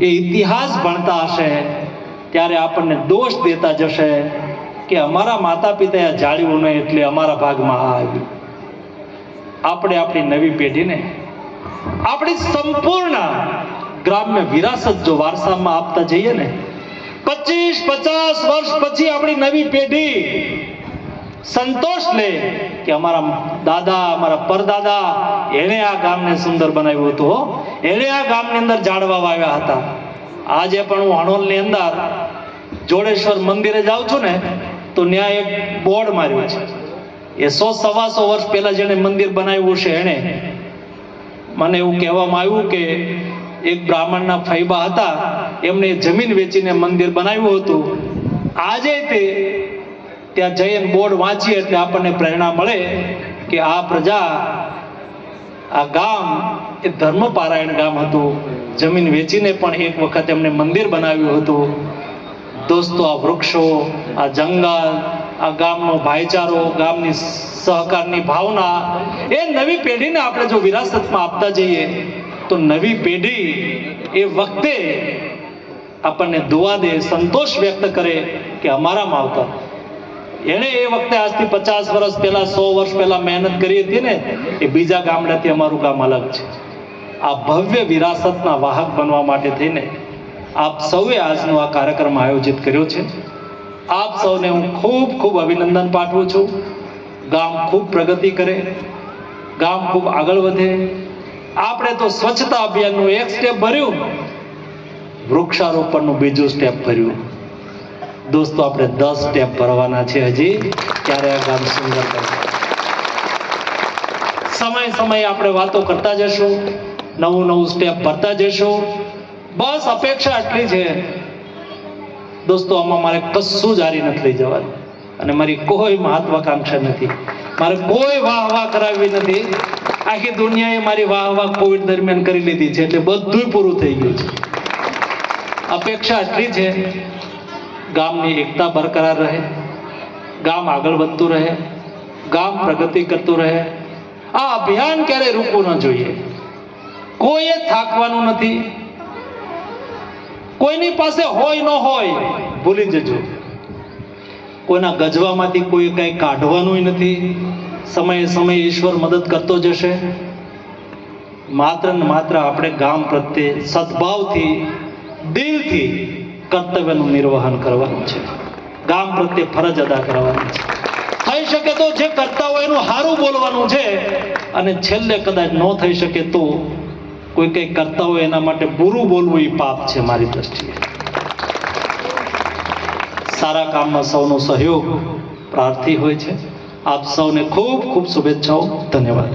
એ ઇતિહાસ ભણતા હશે, ત્યારે આપણને દોષ દેતા જશે કે અમારા માતા પિતાએ જાળવ્યું નહીં એટલે અમારા ભાગમાં આ આવ્યું. આપણે આપણી નવી પેઢીને આપણી સંપૂર્ણ ગ્રામ્ય વિરાસત જો વારસામાં આપતા જઈએ ને, પચીસ પચાસ વર્ષ પછી આપણી નવી પેઢી સંતોષ લે કે અમારા દાદા, અમારા પરદાદા એણે આ ગામને સુંદર બનાવ્યું હતું એણે આ ગામની અંદર ઝાડવા વાવ્યા હતા. આજે પણ હું હણોલની અંદર જોડેશ્વર મંદિરે જાઉં છું ને, તો ત્યાં એક બોર્ડ માર્યું છે. એ સો સવાસો વર્ષ પહેલા જેણે મંદિર બનાવ્યું છે એણે મને એવું કહેવામાં આવ્યું કે એક બ્રાહ્મણના ફૈબા હતા, એમણે જમીન વેચીને મંદિર બનાવ્યું હતું. આજે તે ત્યાં જઈને બોર્ડ વાંચીએ એટલે આપણને પ્રેરણા મળે કે આ પ્રજા, આ ગામ એ ધર્મપારાયણ ગામ હતું. જમીન વેચીને પણ એક વખત એમણે મંદિર બનાવ્યું હતું. દોસ્તો, આ વૃક્ષો, આ જંગલ, આ ગામનો ભાઈચારો, ગામની સહકારની ભાવના, એ નવી પેઢીને આપણે જો વિરાસતમાં આપતા જઈએ, તો નવી પેઢી એ વખતે આપણને દુઆ દે, સંતોષ વ્યક્ત કરે કે અમારામાં આવતા. એણે એ વખતે આજથી પચાસ વર્ષ પહેલા, સો વર્ષ પહેલા મહેનત કરી હતી ને, એ બીજા ગામડાથી અમારું ગામ અલગ છે. આ ભવ્ય વિરાસતના વાહક બનવા માટે થઈને આપ સૌએ આજનો આ કાર્યક્રમ આયોજિત કર્યો છે. આપ સૌને હું ખૂબ ખૂબ અભિનંદન પાઠવું છું. ગામ ખૂબ પ્રગતિ કરે, ગામ ખૂબ આગળ વધે. આપણે તો સ્વચ્છતા અભિયાનનું એક સ્ટેપ ભર્યું, વૃક્ષારોપણનું બીજું સ્ટેપ ભર્યું. દોસ્તો, આપણે દસ સ્ટેપ ભરવાના છે હજી. ત્યારે આ ગામ સુંદર સમય સમયે આપણે વાતો કરતા જશું, નવું નવું સ્ટેપ ભરતા જશું. બસ અપેક્ષા આટલી છે. દોસ્તો, આમાં મારે કશું જારી નથી લઈ જવાનું. અને મારી કોઈ મહત્વાકાંક્ષા નથી. મારે કોઈ વાહ વાહ કરાવવી નથી. આખી દુનિયાએ મારી વાહ વાહ કોવિડ દરમિયાન કરી લીધી છે, એટલે બધું પૂરું થઈ ગયું છે. અપેક્ષા આટલી છે. ગામની એકતા બરકરાર રહે, ગામ આગળ વધતું રહે, ગામ પ્રગતિ કરતું રહે. આ અભિયાન ક્યારેય રૂકવું ન જોઈએ? કોઈએ થાકવાનું નથી. કોઈની પાસે હોય ન હોય, ભૂલી જજો. કોઈના ગજવામાંથી કોઈ કંઈ કાઢવાનું નથી. સમયે સમયે ઈશ્વર મદદ કરતો જશે. માત્ર ને માત્ર આપણે ગામ પ્રત્યે સદભાવથી, દિલથી કર્તવ્યનું નિર્વહન કરવાનું છે. ગામ પ્રત્યે ફરજ અદા કરવાની છે. થઈ શકે તો જે કરતા હોય એનું સારું બોલવાનું છે, અને છેલ્લે કદાચ ન થઈ શકે તો કોઈ કંઈ કરતા હોય એના માટે બુરું બોલવું એ પાપ છે મારી દ્રષ્ટિએ. સારા કામમાં સૌનો સહયોગ, પ્રાર્થી હોય છે. આપ સૌને ખૂબ ખૂબ શુભેચ્છાઓ. ધન્યવાદ.